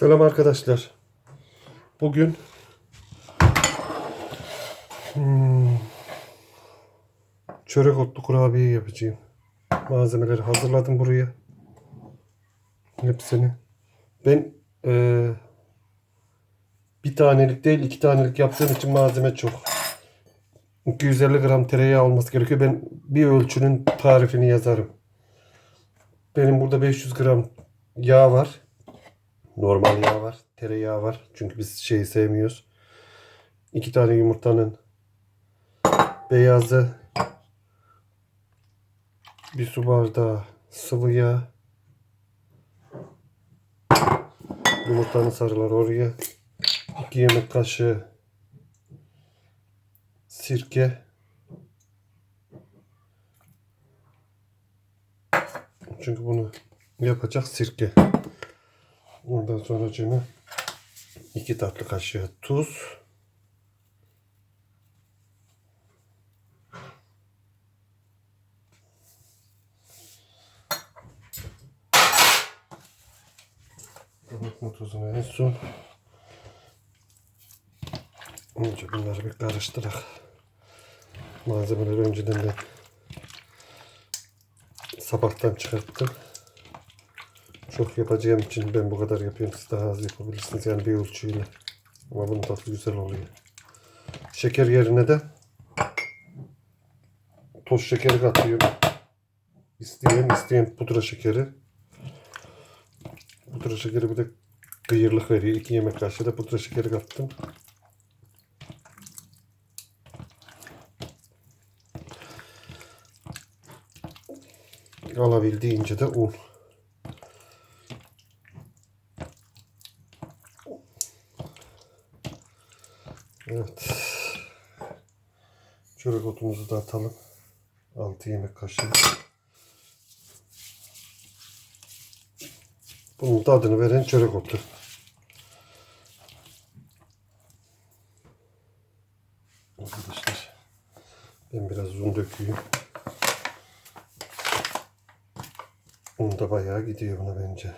Selam arkadaşlar. Bugün hmm, çörek otlu kurabiye yapacağım. Malzemeleri hazırladım buraya. Hepsini. Ben eee, bir tanelik değil iki tanelik yaptığım için malzeme çok. 250 gram tereyağı olması gerekiyor. Ben bir ölçünün tarifini yazarım. Benim burada 500 gram yağ var. Normal yağ var. Tereyağı var. Çünkü biz şeyi sevmiyoruz. İki tane yumurtanın beyazı bir su bardağı sıvı yağ yumurtanın sarıları oraya iki yemek kaşığı sirke çünkü bunu yapacak sirke Ondan sonra cime 2 tatlı kaşığı tuz. Kabartma tuzunu en son. Önce bunları bir karıştırak. Malzemeleri önceden de sabahtan çıkarttım. Çok yapacağım için ben bu kadar yapıyorum. Siz daha az yapabilirsiniz yani bir ölçüyle. Ama bunun tadı güzel oluyor. Şeker yerine de toz şekeri katıyorum. İsteyen isteyen pudra şekeri. Pudra şekeri bir de kıyırlık veriyor. 2 yemek kaşığı da pudra şekeri kattım. Alabildiğince de un. Evet. Çörek otumuzu da atalım. 6 yemek kaşığı. Bunun tadını veren çörek otu. Arkadaşlar ben biraz un döküyorum. Un da bayağı gidiyor buna bence.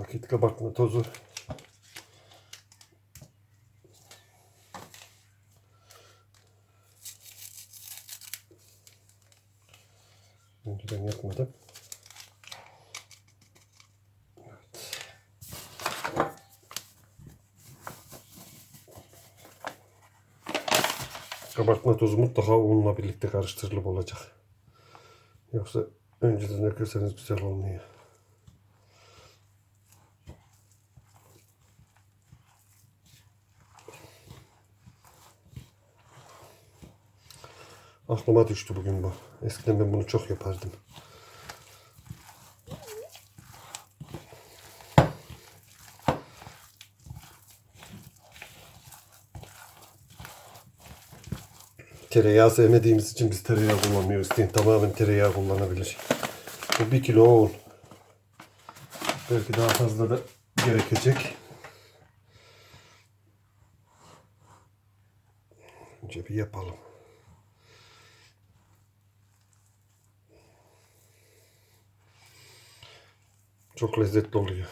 Paket kabartma tozu. Önceden yapmadım. Kabartma tozu mutlaka unla birlikte karıştırılıp olacak. Yoksa önceden dökerseniz güzel olmuyor. Aklıma düştü bugün bu. Eskiden ben bunu çok yapardım. Tereyağı sevmediğimiz için biz tereyağı kullanmıyoruz. İsteyen tamamen tereyağı kullanabilir. Bu bir kilo un. Belki daha fazla da gerekecek. Önce bir yapalım. Çok lezzetli oluyor.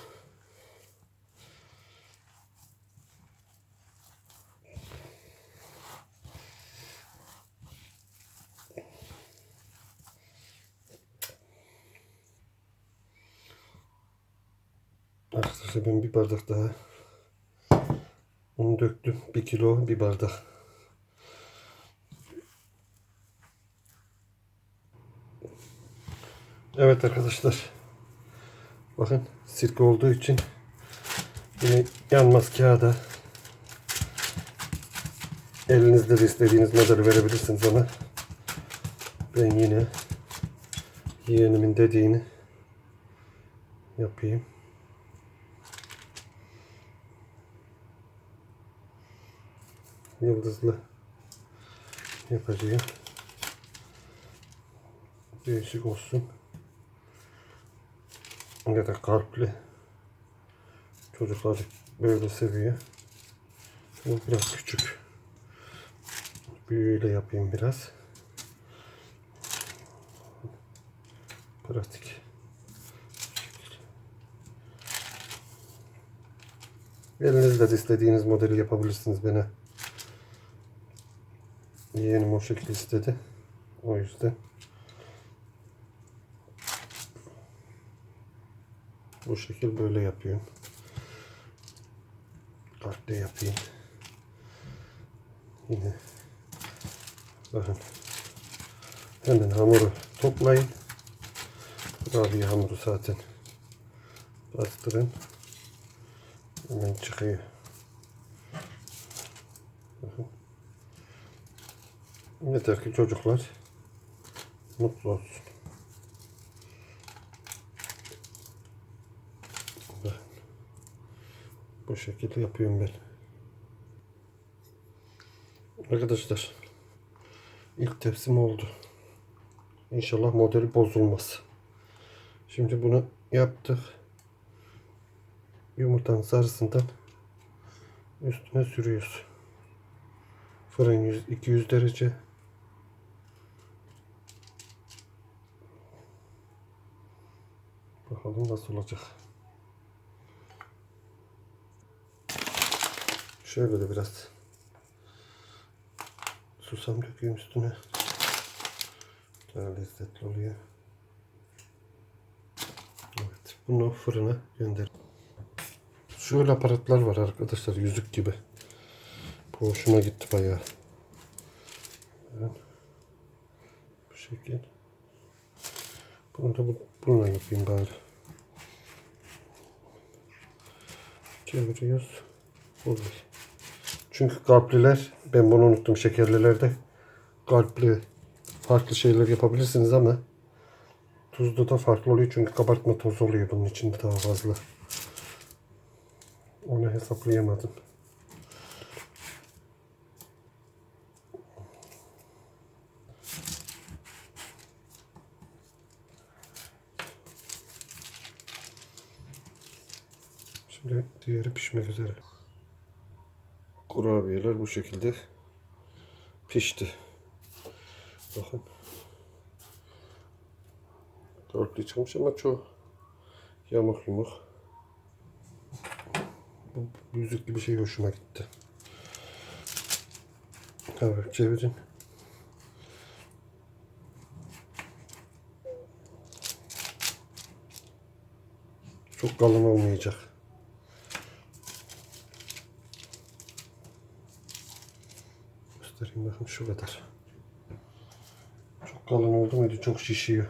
Arkadaşlar ben bir bardak daha un döktüm. Bir kilo bir bardak. Evet arkadaşlar. Bakın sirke olduğu için yine yanmaz kağıda elinizde de istediğiniz modeli verebilirsiniz ama ben yine yeğenimin dediğini yapayım. Yıldızlı yapacağım. Değişik olsun ya da kalpli. Çocuklar böyle seviyor. Bu biraz küçük. Büyüğüyle yapayım biraz. Pratik. Elinizde de istediğiniz modeli yapabilirsiniz bana. Yeğenim o şekilde istedi. O yüzden. Bu şekil böyle yapıyorum. Kalple yapayım. Yine. Bakın. Hemen hamuru toplayın. Kurabiye hamuru zaten. Bastırın. Hemen çıkıyor. Bakın. Yeter ki çocuklar mutlu olsun. Bu şekilde yapıyorum ben. Arkadaşlar ilk tepsim oldu. İnşallah modeli bozulmaz. Şimdi bunu yaptık. Yumurtanın sarısından üstüne sürüyoruz. Fırın 100, 200 derece. Bakalım nasıl olacak. Şöyle de biraz susam dökeyim üstüne. Daha lezzetli oluyor. Evet, bunu fırına gönder. Şöyle aparatlar var arkadaşlar yüzük gibi. Bu hoşuma gitti bayağı. Evet. Bu şekil. Bunu da bu, bununla yapayım bari. Çeviriyoruz. Oluyor. Çünkü kalpliler, ben bunu unuttum şekerlilerde. Kalpli farklı şeyler yapabilirsiniz ama tuzlu da farklı oluyor çünkü kabartma tozu oluyor bunun içinde daha fazla. Onu hesaplayamadım. Şimdi diğeri pişmek üzere. Kurabiyeler bu şekilde pişti. Bakın. Dörtlü çıkmış ama çok yamuk yumuk. Bu yüzük gibi şey hoşuma gitti. Evet çevirin. Çok kalın olmayacak. Göstereyim bakın şu kadar. Çok kalın oldu muydu çok şişiyor.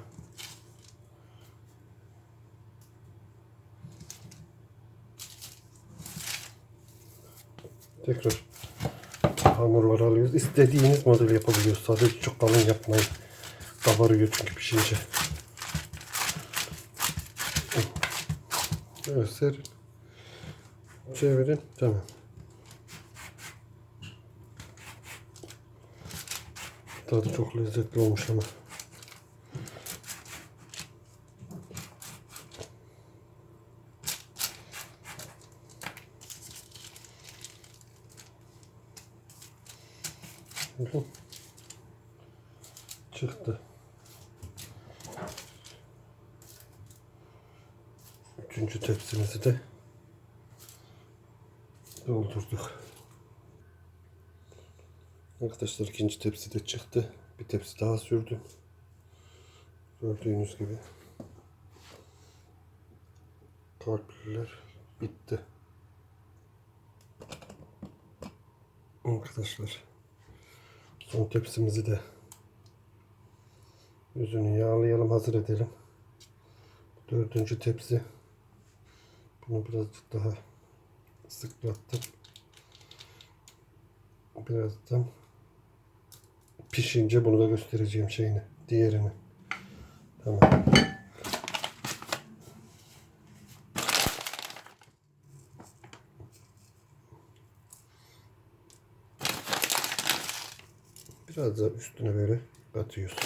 Tekrar hamurları alıyoruz. İstediğiniz model yapabiliyoruz. Sadece çok kalın yapmayın. Kabarıyor çünkü pişince. Evet. Çevirin. Tamam. Tadı çok lezzetli olmuş ama. Çıktı. Üçüncü tepsimizi de doldurduk. Arkadaşlar ikinci tepsi de çıktı. Bir tepsi daha sürdüm. Gördüğünüz gibi. Kalpliler bitti. Arkadaşlar son tepsimizi de yüzünü yağlayalım hazır edelim. Dördüncü tepsi. Bunu birazcık daha sıklattım. Birazdan pişince bunu da göstereceğim şeyini. Diğerini. Tamam. Biraz da üstüne böyle katıyoruz.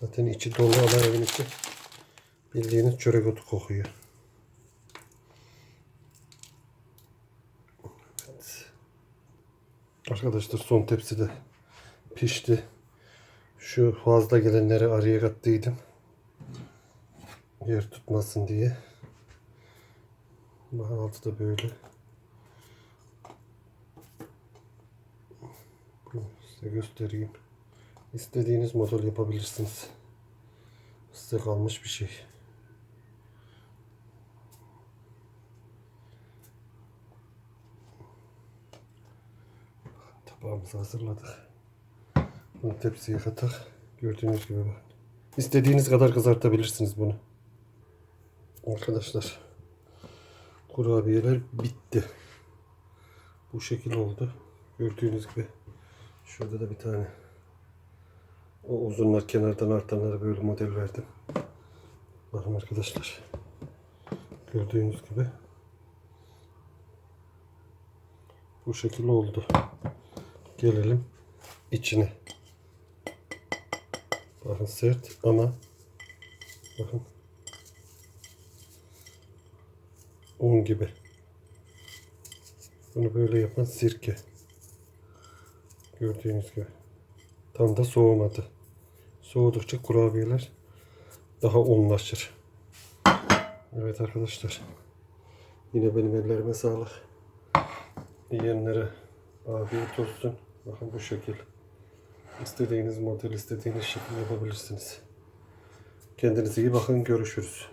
Zaten içi dolu ama evin içi bildiğiniz çörek otu kokuyor. Arkadaşlar son tepsi de pişti. Şu fazla gelenleri araya kattıydım. Yer tutmasın diye. Altı da böyle. Size göstereyim. İstediğiniz model yapabilirsiniz. Size kalmış bir şey. Tabağımızı hazırladık. Bunu tepsiye katak. Gördüğünüz gibi bak. İstediğiniz kadar kızartabilirsiniz bunu. Arkadaşlar. Kurabiyeler bitti. Bu şekil oldu. Gördüğünüz gibi. Şurada da bir tane. O uzunlar kenardan artanlara böyle model verdim. Bakın arkadaşlar. Gördüğünüz gibi. Bu şekil oldu. Gelelim içine. Bakın sert ama bakın un gibi. Bunu böyle yapan sirke. Gördüğünüz gibi. Tam da soğumadı. Soğudukça kurabiyeler daha unlaşır. Evet arkadaşlar. Yine benim ellerime sağlık. Yiyenlere afiyet olsun. Bakın bu şekil. İstediğiniz model, istediğiniz şekil yapabilirsiniz. Kendinize iyi bakın. Görüşürüz.